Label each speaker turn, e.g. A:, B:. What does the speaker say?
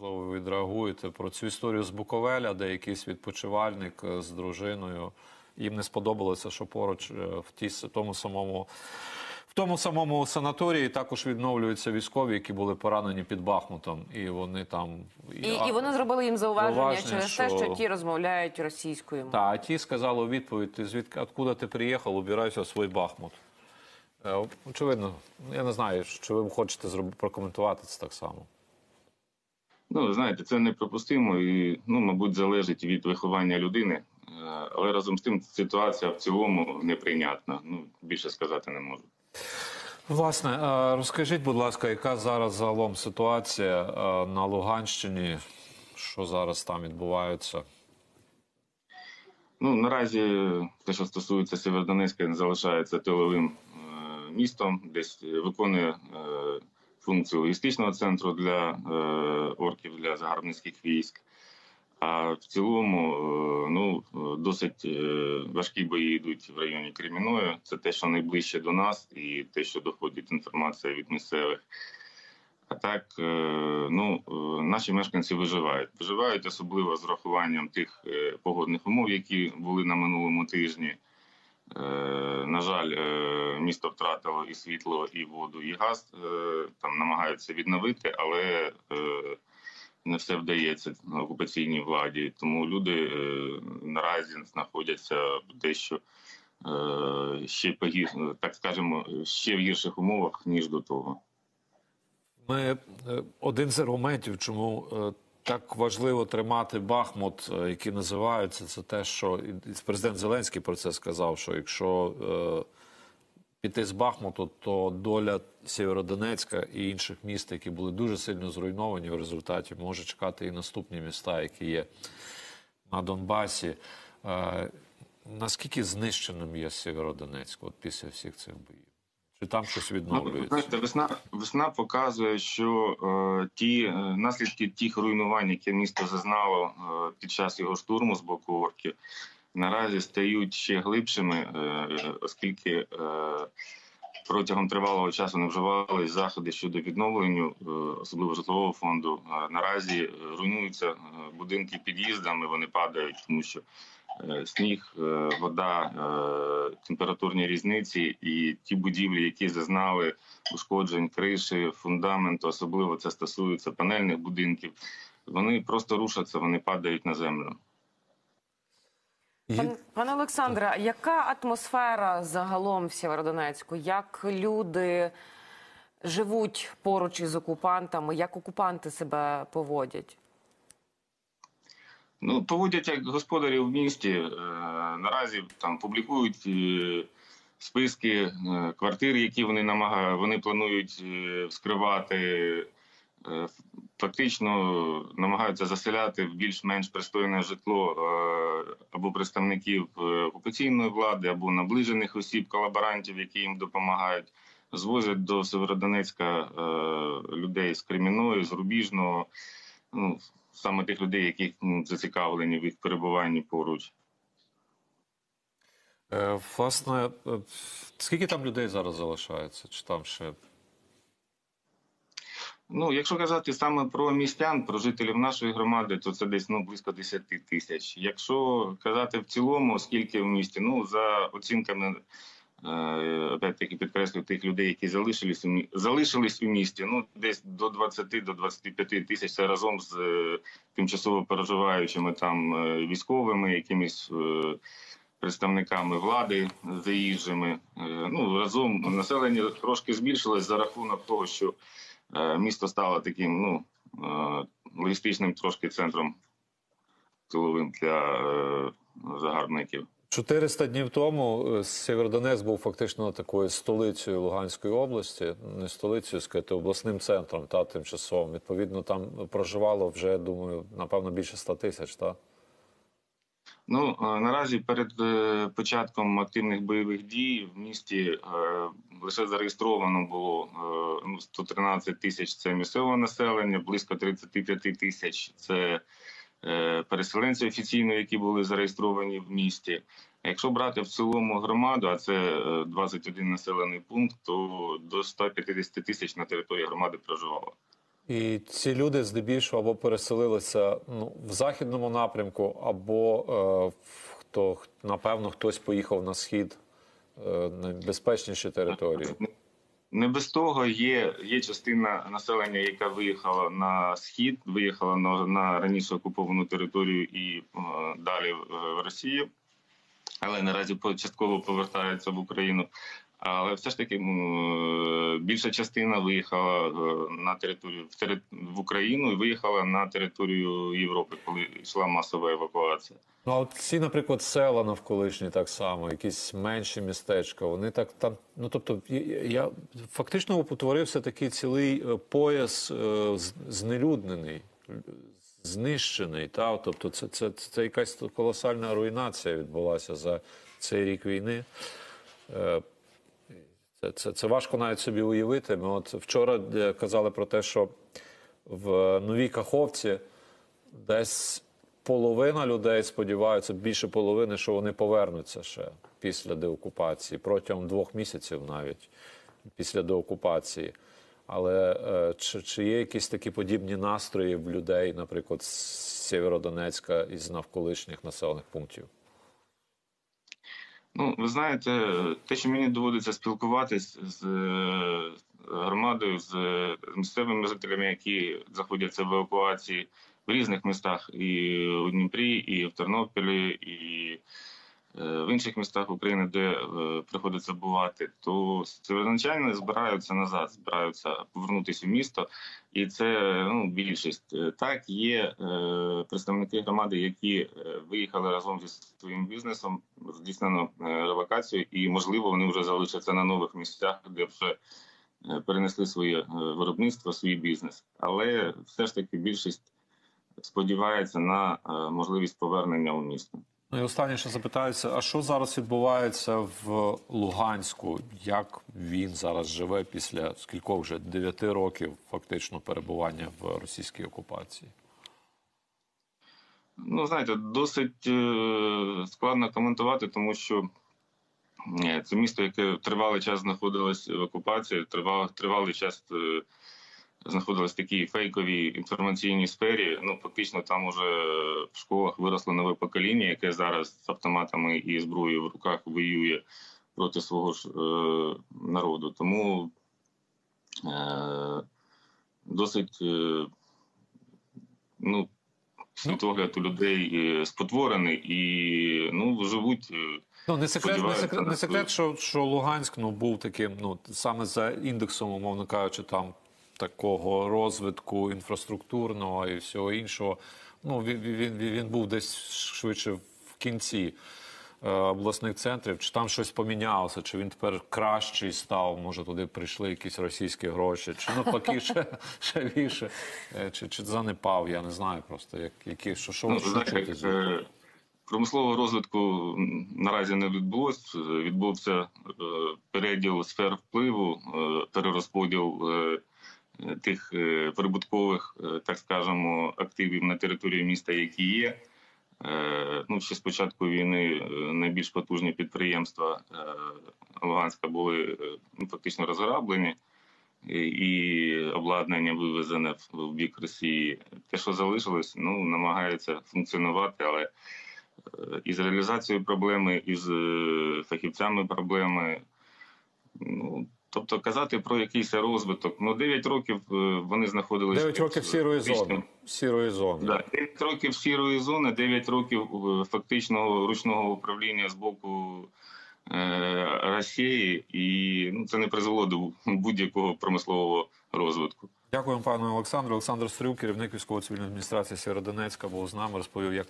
A: Можливо, ви відреагуєте про цю історію з Буковеля, де якийсь відпочивальник е, з дружиною. Їм не сподобалося, що поруч е, в тій тому самому. В тому самому санаторії також відновлюються військові, які були поранені під Бахмутом, і вони там
B: І, і вони зробили їм зауваження
A: Зауваження,
B: через те,
A: що-
B: ті розмовляють російською.
A: Та, а ті сказали у відповідь: ти звідки откуда ти приїхав, убирайся в свій Бахмут. Е, Очевидно, я не знаю, чи ви хочете прокоментувати це так само.
C: Ну, знаєте, це неприпустимо і, ну, мабуть, залежить від виховання людини. Е, Але разом з тим ситуація в цілому неприйнятна. Ну, більше сказати не можу.
A: Власне, е, розкажіть, будь ласка, яка зараз загалом ситуація е, на Луганщині? Що зараз там відбувається?
C: Ну, наразі те, що стосується Сєвєродонецька, залишається тиловим містом, десь виконує функцію логістичного центру для е, орків, для загарбницьких військ. А в цілому, е, ну, е, досить важкі бої йдуть в районі Креміної. Це те, що найближче до нас, і те, що доходить інформація від місцевих. А так, ну, наші мешканці виживають. Виживають особливо з урахуванням тих погодних умов, які були на минулому тижні. Е, На жаль, е, місто втратило і світло, і воду, і газ. Е, Там намагаються відновити, але не все вдається окупаційній владі. Тому люди наразі знаходяться дещо ще погір, так скажемо, ще в гірших умовах ніж до того.
A: Ми один з аргументів, чому так важливо тримати Бахмут, е, який називається, це те, що президент Зеленський про це сказав: що якщо е, піти з Бахмуту, то доля Сєвєродонецька і інших міст, які були дуже сильно зруйновані в результаті, може чекати і наступні міста, які є на Донбасі. Е, Наскільки знищеним є Сєвєродонецьк от після всіх цих боїв? Чи там щось
C: Ну,
A: відновлюється?
C: знаєте, весна весна показує, що е, ті е, наслідки тих руйнувань, які місто зазнало е, під час його штурму з боку орків, наразі стають ще глибшими, е, оскільки е, протягом тривалого часу не вживались заходи щодо відновлення, е, особливо житлового фонду. А наразі е, руйнуються е, будинки під'їздами, вони падають, тому що е, сніг, е, вода, е, температурні різниці і ті будівлі, які зазнали ушкоджень криші, фундаменту, особливо це стосується панельних будинків. Вони просто рушаться, вони падають на землю.
B: Пан, пане Олександре, яка атмосфера загалом в Сєвєродонецьку? Як люди живуть поруч із окупантами? Як окупанти себе поводять?
C: Ну, поводять як господарі в місті. Е, наразі там публікують е, списки е, квартир, які вони намага... вони планують вскривати. Фактично намагаються заселяти в більш-менш пристойне житло або представників окупаційної влади, або наближених осіб, колаборантів, які їм допомагають. Звозять до Северодонецька людей з Кремінної, з Рубіжного. Ну, саме тих людей, які зацікавлені в їх перебуванні поруч.
A: Е, Власне, е, скільки там людей зараз залишається? Чи там ще
C: Ну, якщо казати саме про містян, про жителів нашої громади, то це десь ну близько 10 тисяч. Якщо казати в цілому, скільки в місті, ну за оцінками. Е, Опять-таки підкреслю тих людей, які залишились у залишились у місті. Ну десь до 20 до 25 тисяч. Це разом з е, тимчасово переживаючими там е, військовими, якимись представниками влади заїжджими. Ну разом населення трошки збільшилось за рахунок того, що місто стало таким ну логістичним трошки центром тиловим для загарбників.
A: 400 днів тому е, Сєвєродонецьк був фактично такою столицею Луганської області, не столицею, сказати, обласним центром та тимчасовим. Відповідно, там проживало вже, думаю, напевно, більше 100 тисяч. Та?
C: Ну е, наразі перед е, початком активних бойових дій в місті лише зареєстровано було е, ну, 113 тисяч це місцеве населення, близько 35 тисяч це переселенці офіційно, які були зареєстровані в місті. Якщо брати в цілому громаду, а це е, 21 населений пункт, то до 150 тисяч на території громади проживало.
A: І ці люди здебільшого або переселилися ну, в західному напрямку, або е, хто напевно хтось поїхав на схід е, на безпечніші території.
C: Не без того є, є частина населення, яка виїхала на схід, виїхала на, на раніше окуповану територію і е, далі в- в Росію, але наразі частково повертається в Україну. Але все ж таки більша частина виїхала е, на територію в, Україну і виїхала на територію Європи, коли йшла масова евакуація.
A: Ну, а от ці, наприклад, села навколишні так само, якісь менші містечка, вони так там. Ну тобто, я- фактично утворився такий цілий е, пояс е, знелюднений, знищений. Та? Тобто, це, це, це якась колосальна руйнація відбулася за цей рік війни. Е, Це, це, це важко навіть собі уявити. Ми от вчора е, казали про те, що в новій Каховці десь половина людей сподіваються, більше половини, що вони повернуться ще після деокупації, протягом двох місяців навіть після деокупації. Але е, чи, чи є якісь такі подібні настрої в людей, наприклад, з Сєвєродонецька і з навколишніх населених пунктів?
C: Ну, ви знаєте, те, що мені доводиться спілкуватись з е, громадою, з е, місцевими жителями, які знаходяться в евакуації в різних містах, і у Дніпрі, і в Тернополі, і в інших містах України, де е, приходиться бувати, то северодончани збираються назад, збираються повернутися в місто, і це ну, більшість. Е, Так, є е, представники громади, які е, виїхали разом зі своїм бізнесом, здійснено е, релокацію, і можливо вони вже залишаться на нових місцях, де вже е, перенесли своє е, виробництво, свій бізнес. Але все ж таки більшість сподівається на е, можливість повернення у місто.
A: Ну і останнє, що запитаюся, а що зараз відбувається в Луганську? Як він зараз живе після скількох вже дев'яти років фактично перебування в російській окупації?
C: Ну, знаєте, досить е, складно коментувати, тому що е, це місто, яке тривалий час знаходилось в окупації, тривалий, тривалий час знаходилось в такій фейковій інформаційній сфері. Ну, фактично, там уже в школах виросло нове покоління, яке зараз з автоматами і зброєю в руках воює проти свого ж е, народу. Тому е, досить е, ну, світогляд у людей е, спотворений і ну живуть. е,
A: Ну не секрет, не секрет, не секрет, що, що Луганськ ну був таким, ну саме за індексом, умовно кажучи, там такого розвитку інфраструктурного і всього іншого. Ну він, він, він, він був десь швидше в кінці е, обласних центрів. Чи там щось помінялося, чи він тепер кращий став? Може, туди прийшли якісь російські гроші, чи навпаки ще, ще більше, е, чи, чи занепав? Я не знаю просто, як які що, що,
C: Ну,
A: що чути звідти?
C: е, промислового розвитку наразі не відбулось. Е, Відбувся е, переділ сфер впливу, е, перерозподіл е, тих е, прибуткових, е, так скажемо, активів на території міста, які є. Е, Ну, ще з початку війни найбільш потужні підприємства Луганська були ну, фактично розграблені і- обладнання вивезене в бік Росії. Те, що залишилось, ну намагається функціонувати, але із реалізацією проблеми, із фахівцями проблеми. Ну тобто казати про якийсь розвиток. Ну 9 років е, вони знаходилися
A: 9 років сірої зони. Сірої зони.
C: Да, 9 років сірої зони, 9 років е, фактичного ручного управління з боку е, Росії, і ну, це не призвело до будь-якого промислового розвитку.
A: Дякуємо, пане Олександру. Олександр Стрюк, керівник військово-цивільної адміністрації Сєвєродонецька, був з нами, розповів, як